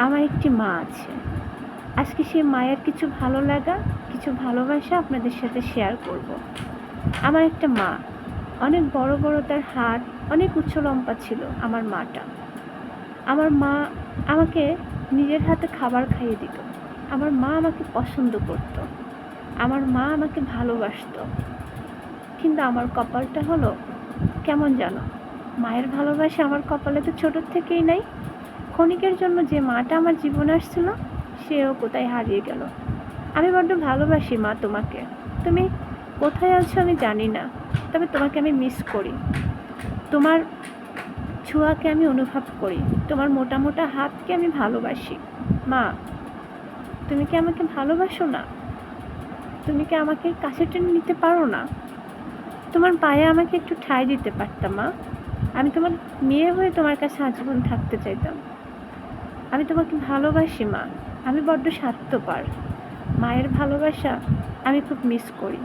আমার একটি মা আছে। আজকে সেই মায়ের কিছু ভালো লাগা, কিছু ভালোবাসা আপনাদের সাথে শেয়ার করব। আমার একটা মা, অনেক বড় বড় তার হাত, অনেক উচ্চ লম্পা ছিল আমার মাটা। আমার মা আমাকে নিজের হাতে খাবার খাইয়ে দিত। আমার মা আমাকে পছন্দ করত। আমার মা আমাকে ভালোবাসতো। কিন্তু আমার কপালটা হলো কেমন জানো? মায়ের ভালোবাসা আমার কপালে তো ছোটোর থেকেই নাই। ক্ষণিকের জন্য যে মাটা আমার জীবনে আসছিল, সেও কোথায় হারিয়ে গেল? আমি বড্ড ভালোবাসি মা তোমাকে। তুমি কোথায় আছো আমি জানি না, তবে তোমাকে আমি মিস করি। তোমার ছোঁয়াকে আমি অনুভব করি, তোমার মোটা মোটা হাতকে আমি ভালোবাসি। মা, তুমি কি আমাকে ভালোবাসো না? তুমি কি আমাকে কাছে টেনে নিতে পারো না? তোমার পায়ে আমাকে একটু ঠাঁই দিতে পারতাম, মা। আমি তোমার মেয়ে হয়ে তোমার কাছে আজীবন থাকতে চাইতাম। আমি তোমাকে ভালোবাসি, মা। আমি বড্ড স্বার্থপর। মায়ের ভালোবাসা আমি খুব মিস করি।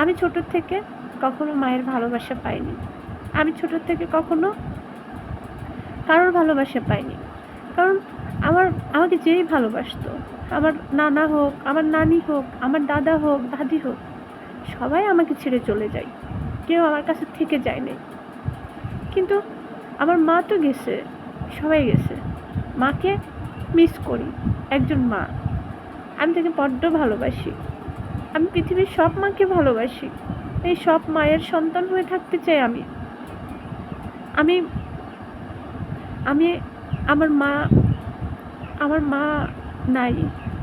আমি ছোট থেকে কখনো মায়ের ভালোবাসা পাইনি। আমি ছোট থেকে কখনো কারোর ভালোবাসা পাইনি। কারণ আমার, আমাকে যেই ভালোবাসতো, আমার নানা হোক, আমার নানি হোক, আমার দাদা হোক, দাদি হোক, সবাই আমাকে ছেড়ে চলে যায়। কেউ আমার কাছে থেকে যায় নাই। কিন্তু আমার মা তো গেছে, সবাই গেছে। মাকে মিস করি। একজন মা। আমি তাকে বড্ড ভালোবাসি। আমি পৃথিবীর সব মাকে ভালোবাসি। এই সব মায়ের সন্তান হয়ে থাকতে চাই আমি। আমি আমি আমার মা আমার মা নাই,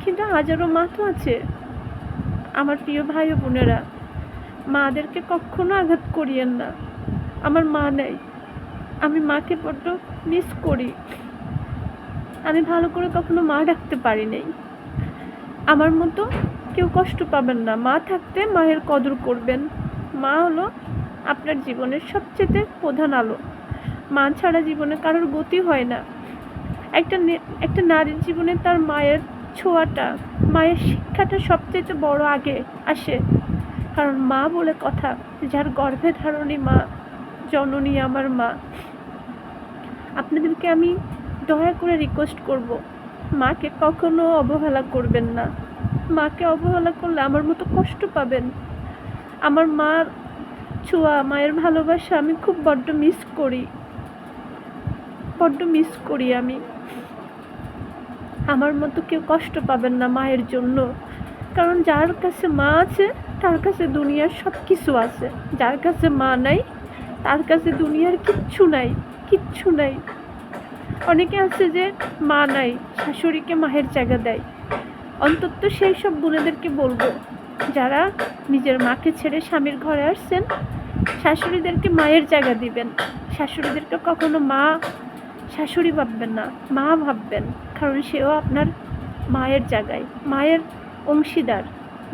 কিন্তু হাজারো মা তো আছে। আমার প্রিয় ভাই ও বোনেরা, মাদেরকে কখনো আঘাত করিয়েন না। আমার মা নেই। আমি মাকে বড্ড মিস করি। আমি ভালো করে কখনো মা ডাকতে পারি নাই। আমার মতো কেউ কষ্ট পাবেন না। মা থাকতে মায়ের কদর করবেন। মা হলো আপনার জীবনের সবচেয়ে প্রধান আলো। মা ছাড়া জীবনে কারোর গতি হয় না। একটা একটা নারীর জীবনে তার মায়ের ছোঁয়াটা, মায়ের শিক্ষাটা সবচেয়ে বড় আগে আসে। কারণ মা বলে কথা, যার গর্ভে ধারণী মা, জননী আমার মা। আপনাদেরকে আমি দয়া করে রিকোয়েস্ট করব। মাকে কখনো অবহেলা করবেন না। মাকে অবহেলা করলে আমার মতো কষ্ট পাবেন। আমার মার ছোঁয়া, মায়ের ভালোবাসা আমি খুব বড্ড মিস করি। বড্ড মিস করি আমি। আমার মতো কেউ কষ্ট পাবেন না মায়ের জন্য। কারণ যার কাছে মা আছে, তার কাছে দুনিয়ার সব কিছু আছে। যার কাছে মা নাই, তার কাছে দুনিয়ার কিচ্ছু নাই কিচ্ছু নাই। অনেকে আছে যে মা নাই, শাশুড়িকে মায়ের জায়গা দেয়। অন্তত সেই সব বোনেদেরকে বলব, যারা নিজের মাকে ছেড়ে স্বামীর ঘরে আসছেন, শাশুড়িদেরকে মায়ের জায়গা দিবেন। শাশুড়িদেরকে কখনো মা, শাশুড়ি ভাববেন না, মা ভাববেন, কারণ সেও আপনার মায়ের জায়গায়, মায়ের অংশীদার।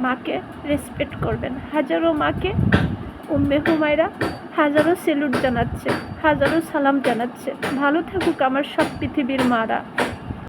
মাকে রেসপেক্ট করবেন। হাজারো মাকে উম্মে হুমায়রা হাজারো সেলুট জানাচ্ছে হাজারো সালাম জানাচ্ছে। ভালো থাকুক আমার সব পৃথিবীর মারা।